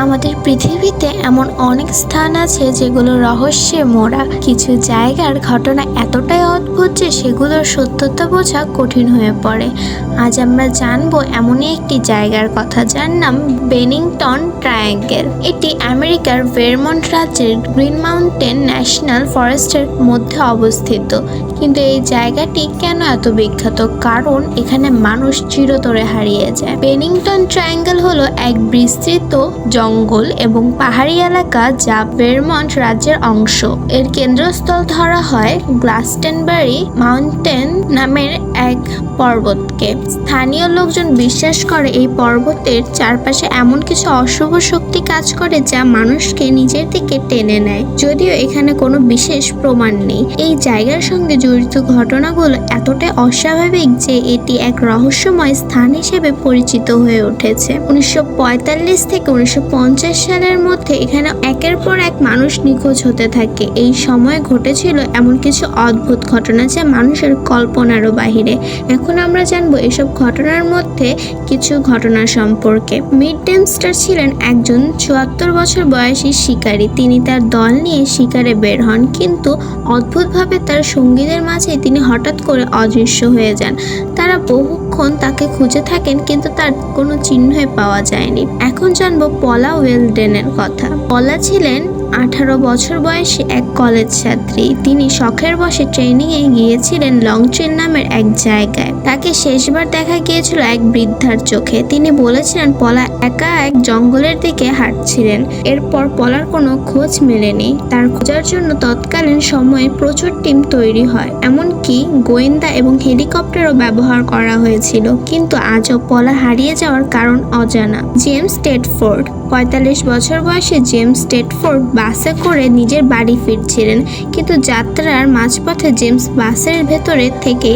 আমাদের পৃথিবীতে এমন অনেক স্থান আছে যেগুলো রহস্যে মোড়া। কিছু জায়গার ঘটনা এতটাই অদ্ভুত যে সেগুলোর সত্যতা বোঝা কঠিন হয়ে পড়ে। আজ আমরা জানব এমনই একটি জায়গার কথা যার নাম বেনিংটন ট্রায়াঙ্গেল। এটি আমেরিকার ভেরমন্ট রাজ্যের গ্রিন মাউন্টেন ন্যাশনাল ফরেস্টের মধ্যে অবস্থিত। কিন্তু এই জায়গাটি কেন এত বিখ্যাত? কারণ এখানে মানুষ চিরতরে হারিয়ে যায়। বেনিংটন ট্রায়াঙ্গেল হলো এক বিস্তৃত জঙ্গল। এবং পাহাড়ি এলাকা যা ভেরমন্ট রাজ্যের অংশ। এর কেন্দ্রস্থল ধরা হয় গ্লাস্টেনবারি মাউন্টেন নামের এক পর্বতকে। স্থানীয় লোকজন বিশ্বাস করে এই পর্বতের চারপাশে এমন কিছু অশুভ শক্তি কাজ করে যা মানুষকে নিজের দিকে টেনে নেয়। যদিও এখানে কোনো বিশেষ প্রমাণ নেই। এই জায়গার সঙ্গে জড়িত ঘটনাগুলো এতটাই অস্বাভাবিক যে এটি এক রহস্যময় স্থান হিসেবে পরিচিত হয়ে উঠেছে। উনিশশো পঁয়তাল্লিশ থেকে উনিশশো সালের মধ্যে এখানে একের পর এক মানুষ নিখোঁজ হতে থাকে। এই সময় ঘটেছিল এমন কিছু অদ্ভুত ঘটনা যা মানুষের কল্পনারও বাহিরে। এখন আমরা জানব এসব ঘটনার মধ্যে কিছু ঘটনা সম্পর্কে। মিড ডেমস্টার ছিলেন একজন চুয়াত্তর বছর বয়সী শিকারী। তিনি তার দল নিয়ে শিকারে বের হন, কিন্তু অদ্ভুতভাবে তার সঙ্গীদের মাঝে তিনি হঠাৎ করে অদৃশ্য হয়ে যান। তারা বহুক্ষণ তাকে খুঁজে থাকেন, কিন্তু তার কোনো চিহ্নই পাওয়া যায়নি। এখন জানব পলা ওয়েলডেনের কথা। পলা ছিলেন আঠারো বছর বয়সী এক কলেজ ছাত্রী। তিনি শখের বসে ট্রেনিংয়ে গিয়েছিলেন লংচেন নামের এক জায়গায়। তাকে শেষবার দেখা গিয়েছিল এক বৃদ্ধার চোখে। তিনি বলেছিলেন, পলা একা এক জঙ্গলের দিকে হাঁটছিলেন। এরপর পলার কোনো খোঁজ মেলেনি। তার খোঁজার জন্য তৎকালীন সময়ে প্রচুর টিম তৈরি হয়। এমনকি গোয়েন্দা এবং হেলিকপ্টারও ব্যবহার করা হয়েছিল। কিন্তু আজও পলা হারিয়ে যাওয়ার কারণ অজানা। জেমস টেটফোর্ড পঁয়তাল্লিশ বছর বয়সে জেমস টেটফোর্ড বাসে করে নিজের বাড়ি ফিরছিলেন। কিন্তু যাত্রার মাঝপথে জেমস বাসের ভেতরে থেকে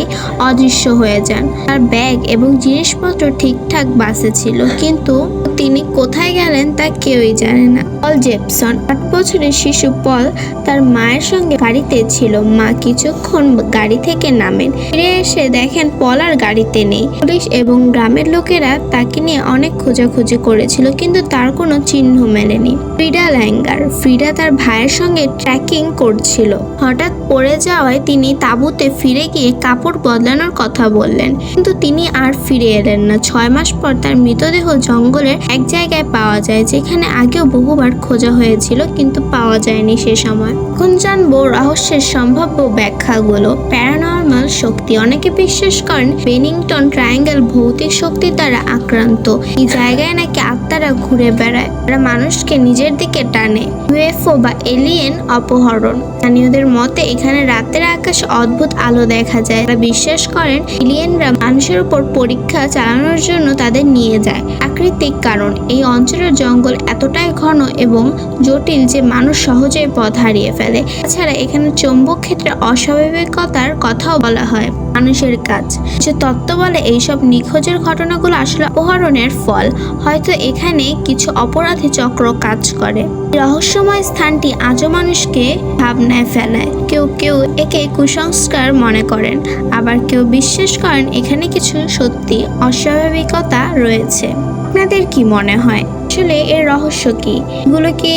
অদৃশ্য হয়ে যান। তার ব্যাগ এবং জিনিসপত্র ঠিকঠাক বাসে ছিল, কিন্তু তিনি কোথায় গেলেন তা কেউই জানে না। পল জেপসন, আট বছরের শিশু পল, তার মায়ের সঙ্গে গাড়িতে ছিল। মা কিছুক্ষণ গাড়ি থেকে নামেন। ফিরে এসে দেখেন পল আর গাড়িতে নেই। পুলিশ এবং গ্রামের লোকেরা তাকে নিয়ে অনেক খোঁজাখুঁজি করেছিল, কিন্তু তার কোনো চিহ্ন মেলেনি। ফ্রিডা ল্যাঙ্গার ফ্রিডা তার ভাইয়ের সঙ্গে ট্র্যাকিং করছিল। হঠাৎ পড়ে যাওয়ায় তিনি তাঁবুতে ফিরে গিয়ে কাপড় বদলানোর কথা বললেন। কিন্তু তিনি আর ফিরে এলেন না। ছয় মাস পর তার মৃতদেহ জঙ্গলের এক জায়গায় পাওয়া যায়, যেখানে আগেও বহুবার খোঁজা হয়েছিল কিন্তু পাওয়া যায়নি সে সময়। এখন জানব রহস্যের সম্ভাব্য ব্যাখ্যাগুলো। প্যারানর্মাল শক্তি। অনেকে বিশ্বাস করেন বেনিংটন ট্রায়াঙ্গেল ভৌতিক শক্তি দ্বারা আক্রান্ত। এই জায়গায় নাকি আত্মারা ঘুরে বেড়ায়। তারা মানুষকে নিজের দিকে টানে। ইউএফও বা এলিয়েন অপহরণ। স্থানীয়দের মতে, এখানে রাতের আকাশে অদ্ভুত আলো দেখা যায়। তারা বিশ্বাস করেন, এলিয়েনরা মানুষের উপর পরীক্ষা চালানোর জন্য তাদের নিয়ে যায়। প্রাকৃতিক কারণ। এই অঞ্চলের জঙ্গল এতটাই ঘন এবং জটিল যে মানুষ সহজেই পথ হারিয়ে ফেলে। তাছাড়া এখানে চৌম্বক ক্ষেত্রে অস্বাভাবিকতার কথাও বলা হয়। মানুষের কাজ। যে তত্ত্ব বলে এইসব নিখোঁজের ঘটনাগুলো আসলে অপহরণের ফল। হয়তো এখানে কিছু অপরাধী চক্র কাজ করে। রহস্যময় স্থানটি আজও মানুষকে ভাবনায় ফেলায়। কেউ কেউ একে কুসংস্কার মনে করেন। আবার কেউ বিশ্বাস করেন এখানে কিছু সত্যি অস্বাভাবিকতা রয়েছে। আপনাদের কি মনে হয়? আসলে এর রহস্য কি? এগুলো কি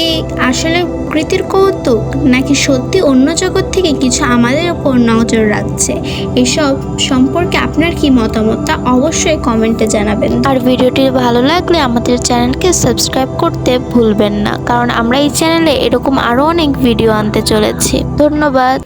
আসলে প্রকৃতির কৌতুক, নাকি সত্যি অন্য জগৎ থেকে কিছু আমাদের উপর নজর রাখছে? এসব সম্পর্কে আপনার কি মতামত তা অবশ্যই কমেন্টে জানাবেন। আর ভিডিওটি ভালো লাগলে আমাদের চ্যানেলকে সাবস্ক্রাইব করতে ভুলবেন না, কারণ আমরা এই চ্যানেলে এরকম আরও অনেক ভিডিও আনতে চলেছি। ধন্যবাদ।